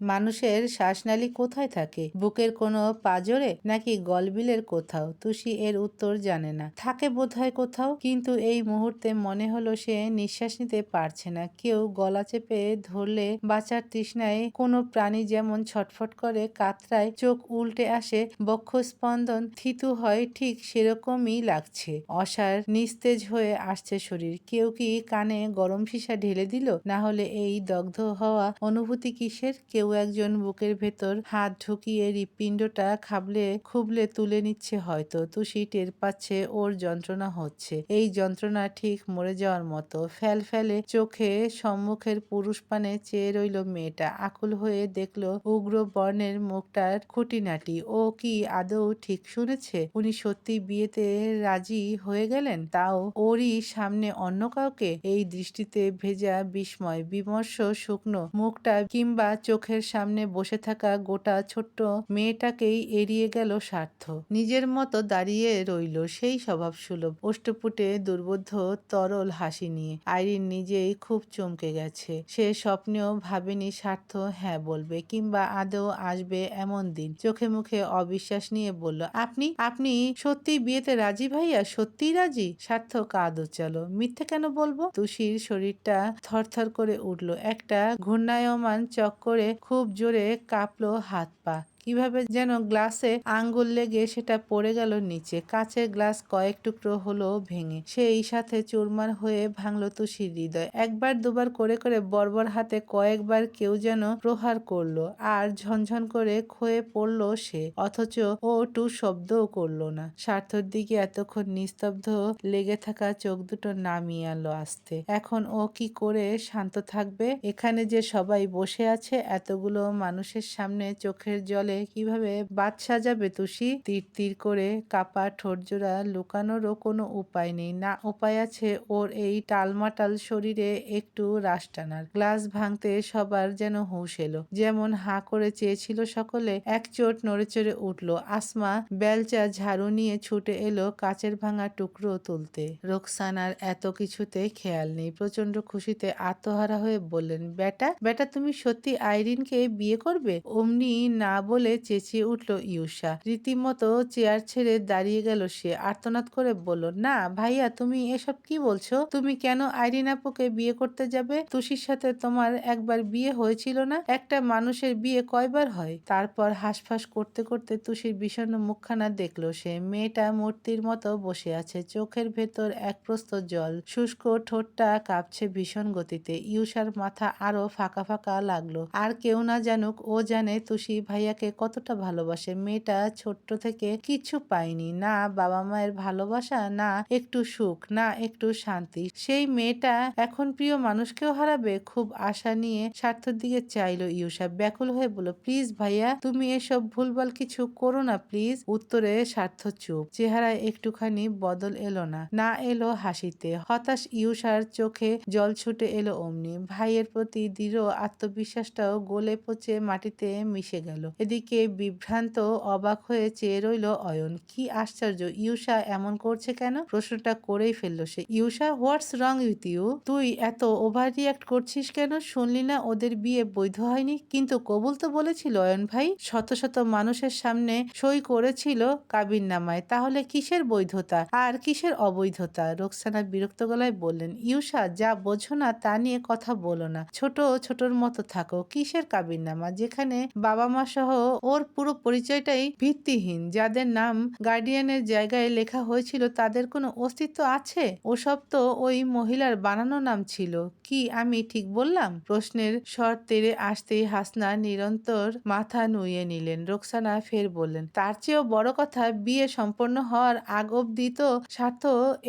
মানুষের শ্বাসনালী কোথায় থাকে? বুকের কোনো পাজরে নাকি গলবিলের কোথাও? তুষি এর উত্তর জানে না। থাকে বোধহয় কোথাও, কিন্তু এই মুহূর্তে মনে হলো সে নিঃশ্বাস নিতে পারছে না। কেউ গলা চেপে ধরলে বাঁচার তৃষ্ণায় কোনো প্রাণী যেমন ছটফট করে, কাতরায় চোখ উল্টে আসে, বক্ষস্পন্দন থিতু হয়, ঠিক সেরকমই লাগছে। অসার, নিস্তেজ হয়ে আসছে শরীর। কেউ কি কানে গরম সীসা ঢেলে দিল? না হলে এই দগ্ধ হওয়া অনুভূতি কিসের? কেউ একজন বুকের ভেতর হাত ঢুকিয়ে হৃৎপিণ্ডটা খাবলে খুবলে তুলে নিচ্ছে হয়তো। তুষি টের পাচ্ছে ওর যন্ত্রণা হচ্ছে। এই যন্ত্রণা ঠিক মরে যাওয়ার মতো। ফ্যাল ফেলে চোখে সম্মুখের পুরুষ পানে চেয়ে রইল মেয়েটা। আকুল হয়ে দেখল উগ্র বর্ণের মুখটার খুঁটিনাটি। ও কি আদৌ ঠিক শুনেছে? উনি সত্যি বিয়েতে রাজি হয়ে গেলেন? তাও ওরই সামনে অন্য কাউকে? এই দৃষ্টিতে ভেজা বিস্ময়, বিমর্ষ, শুকনো মুখটা কিংবা চোখের সামনে বসে থাকা গোটা ছোট্ট মেয়েটাকেই এড়িয়ে গেল স্বার্থ। নিজের মতো দাঁড়িয়ে রইল সেই স্বভাব সুলভ অষ্টপুটে দুর্বোধ্য, তরল হাসি নিয়ে। আইরিন নিজেই খুব চমকে গেছে। সে স্বপ্নেও ভাবেনি স্বার্থ হ্যাঁ বলবে কিংবা আদৌ আসবে এমন দিন। চোখে মুখে অবিশ্বাস নিয়ে বলল, আপনি আপনি সত্যি বিয়েতে রাজি ভাইয়া? সত্যিই রাজি? স্বার্থ কাঁদো চলো মিথ্যে কেন বলব? তুষির শরীরটা থরথর করে উঠল। একটা ঘূর্ণায়মান চক্করে খুব জোরে কাঁপল হাত পা কীভাবে যেন গ্লাসে আঙ্গুল লেগে সেটা পড়ে গেল নিচে। কাচের গ্লাস কয়েক টুকরো হলো ভেঙে। সেই সাথে চুরমার হয়ে ভাঙল তুষির হৃদয়। একবার দুবার করে করে বর্বর হাতে কয়েকবার কেউ যেন প্রহার করল আর ঝনঝন করে ক্ষয়ে পড়ল সে। অথচ ও টু শব্দও করল না। স্বার্থর দিকে এতক্ষণ নিস্তব্ধ লেগে থাকা চোখ দুটো নামিয়ে আলো আসতে। এখন ও কি করে শান্ত থাকবে? এখানে যে সবাই বসে আছে, এতগুলো মানুষের সামনে চোখের জলে কীভাবে বাদ সাজাবে তুষি? তীর তীর করে কাপা ঠোঁটজোড়া লুকানোরও কোনো উপায় নেই। না উপায় আছে ওর এই টালমাটাল শরীরে একটু রাশ টানার। গ্লাস ভাঙতে সবার যেন হুঁশ এলো। যেমন হাঁ করে চেয়েছিল সকলে, এক চোট নড়েচড়ে উঠল। আসমা বেলচা ঝাড়ু নিয়ে ছুটে এলো কাচের ভাঙা টুকরো তুলতে। রোকসানার এত কিছুতে খেয়াল নেই। প্রচণ্ড খুশিতে আত্মহারা হয়ে বললেন, বেটা বেটা, তুমি সত্যি আইরিনকে বিয়ে করবে? অমনি না বলে চেঁচিয়ে উঠল ইউষা রীতিমতো চেয়ার ছেড়ে দাঁড়িয়ে গেল সে। আর্তনাদ করে বলল, না, ভাইয়া, তুমি এসব কি বলছো? তুমি কেন আইরিন আপুকে বিয়ে করতে যাবে? তুষির সাথে তোমার একবার বিয়ে হয়েছিল না? একটা মানুষের বিয়ে কয়বার হয়? তারপর হাসফাস করতে করতে তুষির বিষণ্ণ মুখখানা দেখল সে। মেয়েটা মূর্তির মতো বসে আছে। চোখের ভেতর এক প্রস্ত জল। শুষ্ক ঠোঁটটা কাঁপছে ভীষণ গতিতে। ইউষার মাথা আরও ফাঁকা ফাঁকা লাগল। আর কেউ না জানুক, ও জানে তুষি ভাইয়াকে কতটা ভালোবাসে। মেয়েটা ছোট্ট থেকে কিছু পায়নি। না বাবা মায়ের ভালোবাসা, না একটু সুখ, না একটু শান্তি। সেই মেয়েটা এখন প্রিয় মানুষকেও হারাবে। খুব আশা নিয়ে স্বার্থের দিকে চাইলো ইউসা। ব্যাকুল হয়ে বলল, প্লিজ ভাইয়া, তুমি এসব ভুলভাল কিছু করো না, প্লিজ। উত্তরে স্বার্থ চুপ। চেহারায় একটুখানি বদল এলো না। না এলো হাসিতে। হতাশ ইউসার চোখে জল ছুটে এলো অমনি। ভাইয়ের প্রতি দৃঢ় আত্মবিশ্বাসটাও গলে পচে মাটিতে মিশে গেল। এদিকে বিভ্রান্ত, অবাক হয়ে চেয়ে রইল অয়ন। কি আশ্চর্য ইউসা এমন করছে কেন? প্রশ্নটা করেই ফেলল সে। ইউসা হোয়াটস রং উইথ ইউ? তুই এত ওভার রিয়াক্ট করছিস কেন? শুনলি না ওদের বিয়ে বৈধ হয়নি? কিন্তু কবুল তো বলেছিল অয়ন ভাই, শত শত মানুষের সামনে সই করেছিল কাবির নামায় তাহলে কিসের বৈধতা? আর কিসের অবৈধতা? রোকসানা বিরক্ত গলায় বললেন ইউসা যা বোঝো না তা নিয়ে কথা বলো না। ছোট ছোটর মতো থাকো। কিসের কাবির নামা যেখানে বাবা মা সহ ওর পুরো পরিচয়টাই ভিত্তিহীন। যাদের নাম গার্ডিয়ানের জায়গায় লেখা হয়েছিল, তাদের কোনো অস্তিত্ব আছে? ওসব তো ওই মহিলার বানানো নাম ছিল। কি আমি ঠিক বললাম? প্রশ্নের স্বর তেড়ে আসতেই হাসনা নিরন্তর মাথা নুয়ে নিলেন। রোকসানা ফের বললেন, তার চেয়েও বড় কথা, বিয়ে সম্পন্ন হওয়ার আগ অব্দি তো স্বার্থ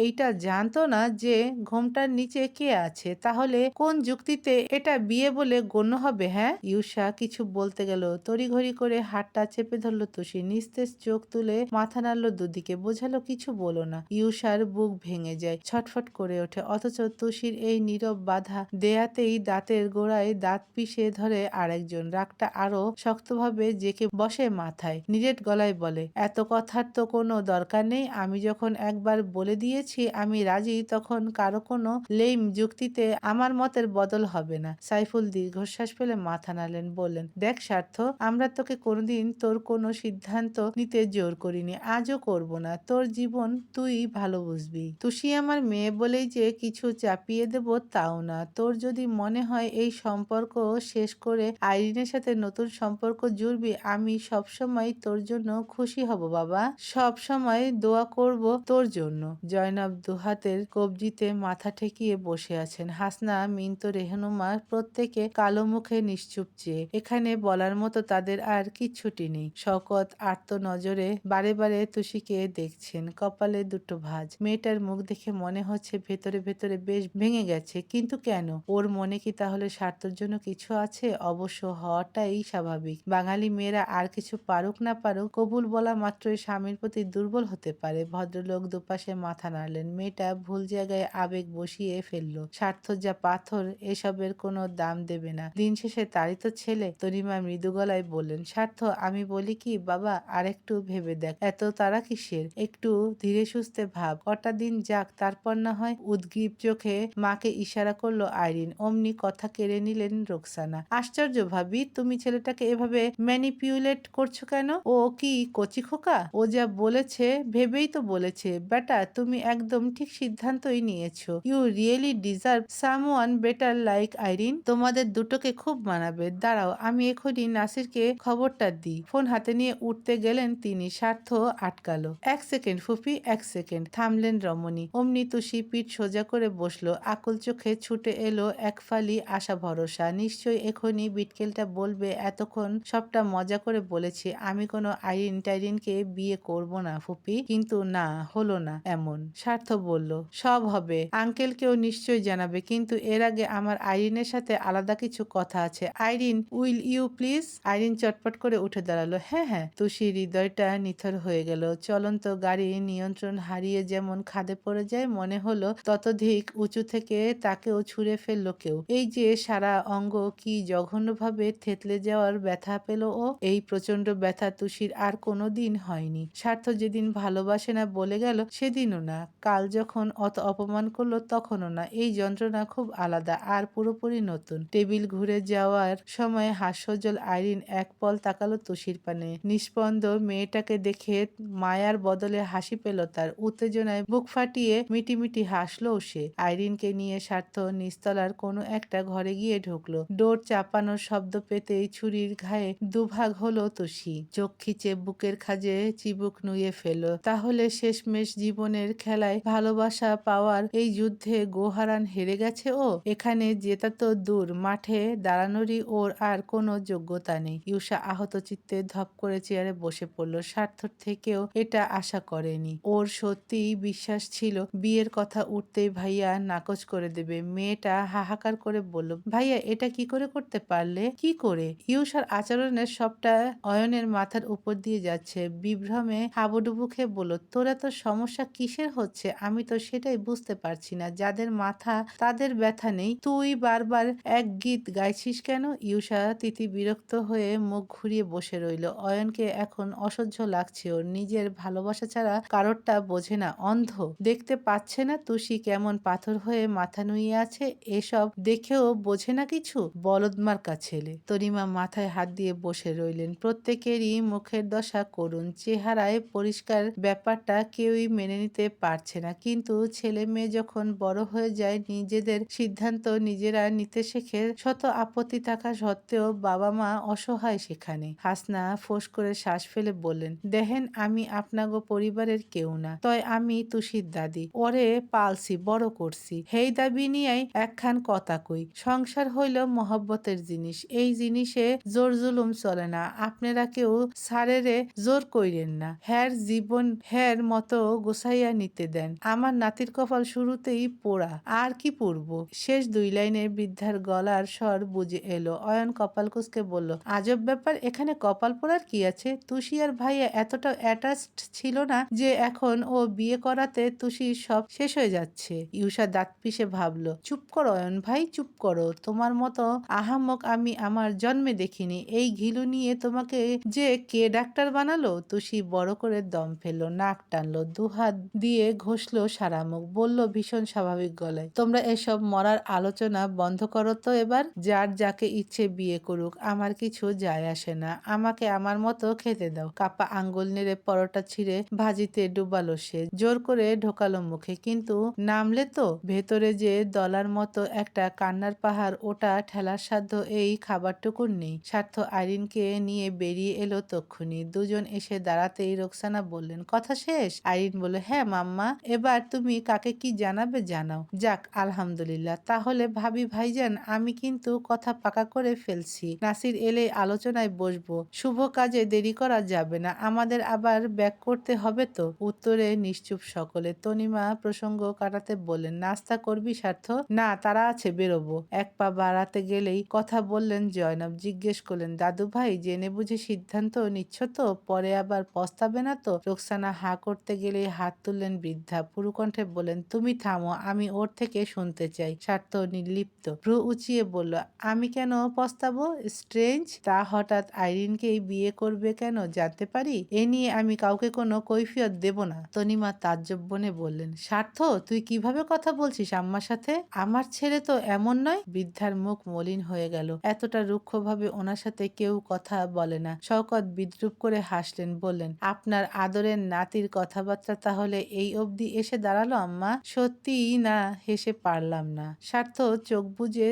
এইটা জানতো না যে ঘোমটার নিচে কে আছে। তাহলে কোন যুক্তিতে এটা বিয়ে বলে গণ্য হবে হ্যাঁ? ইউষা কিছু বলতে গেল, তড়িঘড়ি করে করে হাতটা চেপে ধরল তুষি। নিস্তেজ চোখ তুলে মাথা নাড়ল দুদিকে। বোঝালো কিছু বলো না। ইউষার বুক ভেঙে যায়, ছটফট করে ওঠে। অথচ তুষির এই নীরব বাধা দেয়াতেই দাঁতের গোড়ায় দাঁত পিষে ধরে আরেকজন। রাগটা আরও শক্তভাবে জেকে বসে মাথায়। নিরেট গলায় বলে, এত কথার তো কোনো দরকার নেই। আমি যখন একবার বলে দিয়েছি, আমি রাজি, তখন কারও কোনো লেম যুক্তিতে আমার মতের বদল হবে না। সাইফুল দীর্ঘশ্বাস ফেলে মাথা নালেন বললেন, দেখ স্বার্থ আমরা তোকে কোনোদিন তোর কোনো সিদ্ধান্ত নিতে জোর করিনি, আজও করব না। তোর জীবন তুই ভালো বুঝবি। তুষি আমার মেয়ে বলেই যে কিছু চাপিয়ে দেব তাও না। তোর যদি মনে হয় এই সম্পর্ক শেষ করে আইরিনের সাথে নতুন সম্পর্ক জুড়বি, আমি সবসময় তোর জন্য খুশি হব বাবা। সব সময় দোয়া করব তোর জন্য। জয়নব দুহাতের কবজিতে মাথা ঠেকিয়ে বসে আছেন। হাসনা, মিন্ত, রেহনুমা প্রত্যেকে কালো মুখে নিশ্চুপ চেয়ে। এখানে বলার মতো তাদের আর কিচ্ছুটি নেই। শকত আর্ত নজরে বারে বারে তুষিকে দেখছেন। কপালে দুটো ভাঁজ। মেয়েটার মুখ দেখে মনে হচ্ছে ভেতরে ভেতরে বেশ ভেঙে গেছে। কিন্তু কেন? ওর মনে কি তাহলে স্বার্থের জন্য কিছু আছে? অবশ্য হওয়াটাই স্বাভাবিক। বাঙালি মেয়েরা আর কিছু পারুক না পারুক, কবুল বলা মাত্রই স্বামীর প্রতি দুর্বল হতে পারে। ভদ্রলোক দুপাশে মাথা নাড়লেন। মেয়েটা ভুল জায়গায় আবেগ বসিয়ে ফেলল। স্বার্থ যা পাথর, এসবের কোনো দাম দেবে না। দিন শেষে তারই তো ছেলে। তরিমা মৃদু গলায় বললেন স্বার্থ আমি বলি কি, বাবা, আরেকটু ভেবে দেখ। এত তারা কিসের? একটু ধীরে সুস্থে ভাব। কটা দিন যাক, তারপর না হয় উদ্গ্রীব চোখে মাকে ইশারা করল আইরিন। অমনি কথা কেড়ে নিলেন রোকসানা। আশ্চর্য ভাবি, তুমি ছেলেটাকে এভাবে ম্যানিপিউলেট করছ কেন? ও কি কচি খোকা? ও যা বলেছে, ভেবেই তো বলেছে। বেটা তুমি একদম ঠিক সিদ্ধান্তই নিয়েছো। You really deserve someone better like Irene. তোমাদের দুটোকে খুব মানাবে। দাঁড়াও, আমি এখনই নাসিরকে খবরটা দিই। ফোন হাতে নিয়ে উঠতে গেলেন তিনি স্বার্থ আটকালো। এক সেকেন্ড, ফুফি, এক সেকেন্ড, থামলেন রমণী। অমনি তুষি পিঠ সোজা করে বসল। আকুল চোখে ছুটে এলো এক ফালি আশা ভরসা। নিশ্চয়ই এখনই বিটকেলটা বলবে এতক্ষণ সবটা মজা করে বলেছি। আমি কোনো আইরিন টাইরিনকে বিয়ে করব না ফুপি কিন্তু না, হলো না, এমন। স্বার্থ বলল, সব হবে। আঙ্কেলকেও নিশ্চয়ই জানাবে, কিন্তু এর আগে আমার আইরিনের সাথে আলাদা কিছু কথা আছে। Irene, will you please? Irene চটপট করে উঠে দাঁড়াল। হ্যাঁ হ্যাঁ। তুষি হৃদয়টা নিথর হয়ে গেল। চলন্ত গাড়ি নিয়ন্ত্রণ হারিয়ে যেমন খাদে পড়ে যায়, মনে হলো ততোধিক উঁচু থেকে তাকেও ছুঁড়ে ফেলল কেউ। এই যে সারা অঙ্গ কি জঘন্যভাবে থেতলে যাওয়ার ব্যথা পেল ও? এই প্রচণ্ড ব্যথা তুষির আর কোনো দিন হয়নি। স্বার্থ যেদিন ভালোবাসে না বলে গেল, সেদিনও না। কাল যখন অত অপমান করল, তখনও না। এই যন্ত্রণা খুব আলাদা আর পুরোপুরি নতুন। টেবিল ঘুরে যাওয়ার সময় হাস্যজ্জ্বল আইরিন এক পল তাকালো তুষির পানে। নিষ্পন্দ মেয়েটাকে দেখে মায়ার বদলে হাসি পেল তার। উত্তেজনায় বুক ফাটিয়ে মিটিমিটি হাসলো সে। আইরিনকে নিয়ে স্বার্থ নিস্তলার কোনো একটা ঘরে গিয়ে ঢুকলো। ডোর চাপানোর শব্দ পেতেই ছুরির ঘায়ে দুভাগ হলো তুষি। চোখ খিচে বুকের খাজে চিবুক নুয়ে ফেল তাহলে শেষমেশ জীবনের খেলায় ভালোবাসা পাওয়ার এই যুদ্ধে গোহারান হেরে গেছে ও? এখানে জেতা তো দূর, মাঠে দাঁড়ানোরই ওর আর কোনো যোগ্যতা নেই। ইউষা আহত চিত্তে ধপ করে চেয়ারে বসে পড়ল। স্বার্থর থেকেও এটা আশা করেনি। ওর সত্যিই বিশ্বাস ছিল, বিয়ের কথা উঠতেই ভাইয়া নাকচ করে দেবে। মেয়েটা হাহাকার করে বলল, ভাইয়া, এটা কি করে করতে পারলে? কি করে? ইউষার আচরণের সবটা অয়নের মাথার উপর দিয়ে যাচ্ছে। বিভ্রমে হাবুডুবু খেয়ে বলল, তোর এত সমস্যা কিসের হচ্ছে? আমি তো সেটাই বুঝতে পারছি না। যাদের মাথা, তাদের ব্যথা নেই। তুই বারবার এক গীত গাইছিস কেন? ইউষা তিথি বিরক্ত হয়ে মুখ ঘুরিয়ে বসে রইল। অয়নকে এখন অসহ্য লাগছে ওর নিজের ভালোবাসা ছাড়া কারোরটা বোঝে না। অন্ধ। দেখতে পাচ্ছে না তুষি কেমন পাথর হয়ে মাথা নুয়ে আছে। এসব দেখেও বোঝে না কিছু? বলদমার্কা ছেলে। তরিমা মাথায় হাত দিয়ে বসে রইলেন। প্রত্যেকেরই মুখের দশা করুন চেহারায় পরিষ্কার ব্যাপারটা কেউই মেনে নিতে পারছে না। কিন্তু ছেলে মেয়ে যখন বড় হয়ে যায়, নিজেদের সিদ্ধান্ত নিজেরা নিতে শেখে। শত আপত্তি থাকা সত্ত্বেও বাবা মা অসহায় সেখানে হাসনা ফোঁস করে শ্বাস ফেলে বললেন, দেখেন, আমি আপনাগো পরিবারের কেউ না। তয় আমি তুষির দাদি। ওরে পালছি বড় করছি হেই দাবি নিয়েই একখান কথা কই। সংসার হইল মহব্বতের জিনিস। এই জিনিসে জোর জুলুম চলে না। আপনারা কেউ সারেরে জোর কইরেন না। হ্যার জীবন, হ্যার মতো গোসাইয়া নিতে দেন। আমার নাতির কপাল শুরুতেই পোড়া। আর কি পড়ব? শেষ দুই লাইনে বৃদ্ধার গলার স্বর বুঝে এলো। অয়ন কপাল কুসকে বলল, আজব ব্যাপার এখানে কপাল পোড়ার কি আছে? তুষি আর ভাইয়া এতটা অ্যাটাচড ছিল না যে এখন ও বিয়ে করাতে তুষির সব শেষ হয়ে যাচ্ছে। ইউষা দাঁত পিষে ভাবলো, চুপ করো অয়ন ভাই, চুপ করো। তোমার মতো আহাম্মক আমি আমার জন্মে দেখিনি। এই ঘিলু নিয়ে তোমাকে যে কে ডাক্তার বানালো? তুষি বড় করে দম ফেলল, নাক টানলো, দুহাত দিয়ে ঘষলো সারা মুখ বলল ভীষণ স্বাভাবিক গলায়, তোমরা এসব মরার আলোচনা বন্ধ করো তো এবার। যার যাকে ইচ্ছে বিয়ে করুক, আমার কিছু যায় আসে না। আমাকে আমার মতো খেতে দাও। কাপা আঙ্গুল নেড়ে পরোটা ছিঁড়ে ভাজিতে ডুবালো সে। জোর করে ঢোকালো মুখে। কিন্তু নামলে তো? ভেতরে যে দলার মতো একটা কান্নার পাহাড়, ওটা ঠেলার সাধ্য এই খাবারটুকুর নেই। স্বার্থ আইরিনকে নিয়ে বেরিয়ে এলো তক্ষুনি। দুজন এসে দাঁড়াতেই রোকসানা বললেন, কথা শেষ? আইরিন বলল হ্যাঁ মাম্মা। এবার তুমি কাকে কি জানাবে জানাও। যাক, আলহামদুলিল্লাহ। তাহলে ভাবি ভাইজান, আমি কিন্তু কথা পাকা করে ফেলছি। নাসির এলে আলোচনায় বসবো। শুভ কাজে দেরি করা যাবে না। আমাদের আবার ব্যাক করতে হবে তো? উত্তরে নিশ্চুপ সকলে। তনিমা প্রসঙ্গ কাটাতে বললেন, নাস্তা করবি, স্বার্থ? না, তারা আছে, বেরোবো। এক পা বাড়াতে গেলেই কথা বললেন জয়নব। জিজ্ঞেস করলেন, দাদু ভাই, জেনে বুঝে সিদ্ধান্ত নিচ্ছ তো? পরে আবার পস্তাবে না তো? রোকসানা হা করতে গেলেই হাত তুললেন বৃদ্ধা। পুরুকণ্ঠে বলেন তুমি থামো, আমি ওর থেকে শুনতে চাই। স্বার্থ নির্লিপ্ত। ভ্রু উঁচিয়ে বলল, আমি কেন পস্তাবো? স্ট্রেঞ্জ? তা হঠাৎ আইরিনকেই বিয়ে করবে কেন জানতে পারি? এ নিয়ে আমি কাউকে কোনো কৈফিয়ত দেব না। তনিমা তাজ্জব বনে বললেন, স্বার্থ, তুই কীভাবে কথা বলছিস আম্মার সাথে? আমার ছেলে তো এমন নয়? বৃদ্ধার মুখ মলিন হয়ে গেল। এতটা রুক্ষভাবে ওনার সাথে কেউ কথা বলে না। শওকত বিদ্রুপ করে হাসলেন, বললেন, আপনার আদরের নাতির কথাবার্তা তাহলে এই অবধি এসে দাঁড়াল আম্মা? সত্যিই না, হেসে পারলাম না। স্বার্থ চোখ বুজে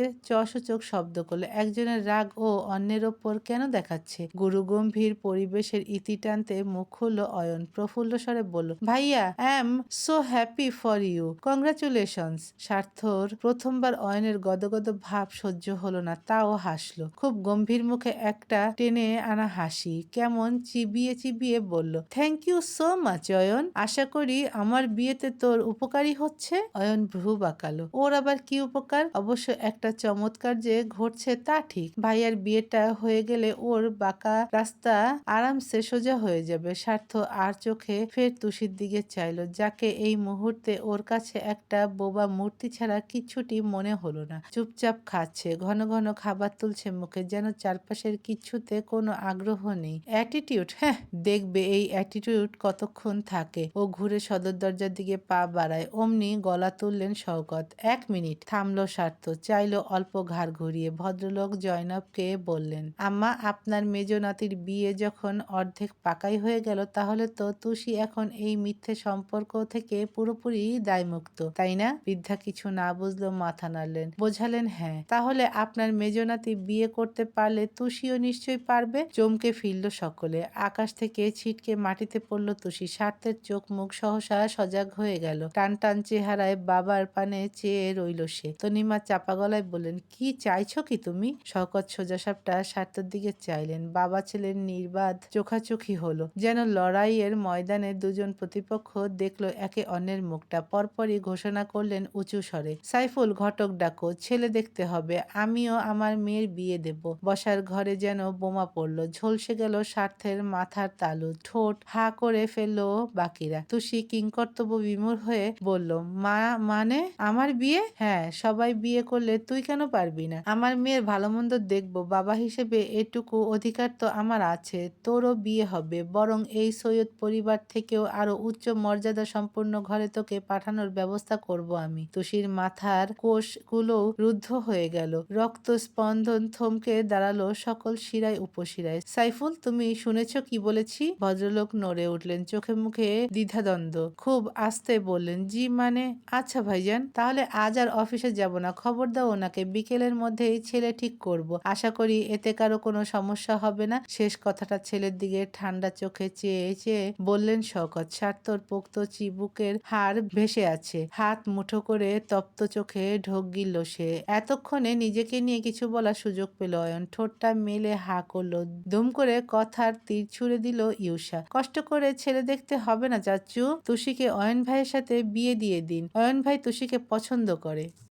চোখ শব্দ করল, একজনের রাগ ও অন্যের ওপর কেন দেখাচ্ছে। গুরু গম্ভীর পরিবেশের ইতি টানতে মুখ খুললো অয়ন। প্রফুল্ল স্বরে বলল, ভাইয়া am so happy for you congratulations স্বার্থর প্রথমবার অয়নের গদগদ ভাব সহ্য হলো না, তাও হাসলো। খুব গম্ভীর মুখে একটা টেনে আনা হাসি, কেমন চিবিয়ে চিবিয়ে বলল thank you so much Ayan. আশা করি আমার বিয়েতে তোর উপকারী হচ্ছে। অয়ন ভ্রু বাঁকালো, ওর আবার কি উপকার? অবশ্য একটা চমৎকার যে ঘটছে তা ঠিক। ভাইয়ার বিয়েটা হয়ে গেলে ওর বাঁকা রাস্তা আরামসে সোজা হয়ে যাবে। স্বার্থ আর চোখে ফের তুষির দিকে চাইলো, যাকে এই মুহূর্তে ওর কাছে একটা বোবা মূর্তি ছাড়া কিছুটি মনে হলো না। চুপচাপ খাচ্ছে, ঘন ঘন খাবার তুলছে মুখে, যেন চারপাশের কিচ্ছুতে কোনো আগ্রহ নেই। অ্যাটিটিউড হ্যাঁ দেখবে এই অ্যাটিটিউড কতক্ষণ থাকে। ও ঘুরে সদর দরজার দিকে পা বাড়ায়, অমনি গলা তুললেন শওকত। এক মিনিট, থামলো স্বার্থ, চাইলো অল্প ঘাড় ঘুরিয়ে। ভদ্রলোক জয়নবকে বললেন, আম্মা আপনার মেজ নাতির বিয়ে যখন অর্ধেক পাকাই হয়ে গেল, তাহলে তো তুষি এখন এই মিথ্যে সম্পর্ক থেকে পুরোপুরি দায়মুক্ত, তাই না? বৃদ্ধা কিছু না বুঝলেও মাথা নাড়লেন। বোঝালেন হ্যাঁ তাহলে আপনার মেজনাতি বিয়ে করতে পারলে তুষিও নিশ্চয়ই পারবে? চমকে ফিরল সকলে। আকাশ থেকে ছিটকে মাটিতে পড়ল তুষি। স্বার্থের চোখ মুখ সহসা সজাগ হয়ে গেল। টান টান চেহারায় বাবার পানে চেয়ে রইল সে। তনিমা চাপা গলায় বললেন, কি চাইছো কি তুমি? শকত সোজাসাপটা স্বার্থের দিকে চাইলেন। বাবা ছেলের নির্বাদ চোখাচোখি হলো। যেন লড়াইয়ের ময়দানে দুজন প্রতিপক্ষ দেখল একে অন্যের মুখটা, পরপরই ঘোষণা করলেন উঁচু স্বরে, সাইফুল, ঘটক ডাকো, ছেলে দেখতে হবে, আমিও আমার মেয়ের বিয়ে দেব। বসার ঘরে যেন বোমা পড়ল, ঝলসে গেল স্বার্থের মাথার তালু, ঠোঁট হা করে ফেলল বাকিরা। তুষি কিংকর্তব্য বিমূর হয়ে বলল, মা মানে? আমার বিয়ে? হ্যাঁ সবাই বিয়ে করলে তুই কেন পারবি না? আমার মেয়ের ভালো মন্দ দেখব, বাবা হিসেবে এটুকু অধিকার তো আমার আছে, তোরও বিয়ে হবে। বরং এই সৈয়দ পরিবার থেকেও আরও উচ্চ মর্যাদা সম্পন্ন ঘরে তোকে পাঠানোর ব্যবস্থা করব আমি। তুষির মাথার কোষগুলো রুদ্ধ হয়ে গেল। রক্ত স্পন্দন থমকে দাঁড়াল সকল শিরায় উপশিরায়। সাইফুল, তুমি শুনেছ কি বলেছি? ভদ্রলোক নড়ে উঠলেন, চোখে মুখে দ্বিধাদ্বন্দ্ব। খুব আস্তে বললেন, জি মানে? আচ্ছা ভাইজান, তাহলে আজ আর অফিসে যাব না, খবর দাও ওনাকে, বিকেলের মধ্যেই ছেলে ঠিক করব। আশা করি এতে কারও কোনো সমস্যা হবে না। শেষ কথাটা ছেলের দিকে ঠান্ডা চোখে চেয়ে চেয়ে বললেন শকত সার্থর পোক্ত চিবুকের হাড় ভেসে আছে। হাত মুঠো করে তপ্ত চোখে ঢোক গিলল সে। এতক্ষণে নিজেকে নিয়ে কিছু বলার সুযোগ পেল অয়ন। ঠোঁটটা মেলে হা করল। দুম করে কথার তীর ছুড়ে দিল ইউষা কষ্ট করে ছেলে দেখতে হবে না চাচ্চু তুষিকে অয়ন ভাইয়ের সাথে বিয়ে দিয়ে দিন। অয়ন ভাই তুষিকে পছন্দ করে।